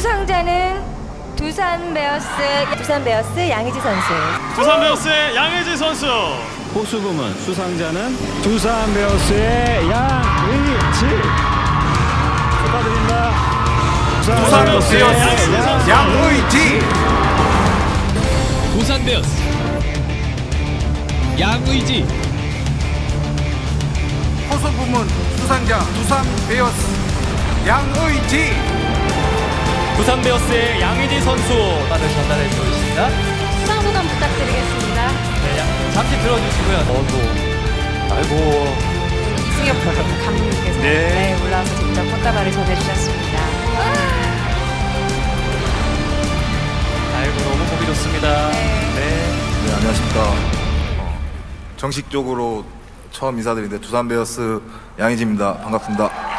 수상자는 두산 베어스 두산 베어스 양희지 선수. 두산 베어스의 양혜지 선수. 호수 부문 수상자는 두산 베어스의 양의지 축하드립니다. 두산 베어스의 양의지 선수. 양의지 두산 베어스 양의지 호수 부문 수상자 두산 베어스 양의지 두산 베어스의 양의지 선수 다들 전달해 주시겠습니다. 수상 소감 부탁드리겠습니다. 네, 양- 잠시 들어주시고요. 어도 아이고 이승엽 감독님께서 네. 올라와서 직접 꽃다발을 전해주셨습니다. 아이고 너무 보기 좋습니다. 네. 네. 네 안녕하십니까 어, 정식적으로 처음 인사드리는데 두산 베어스 양의지입니다 반갑습니다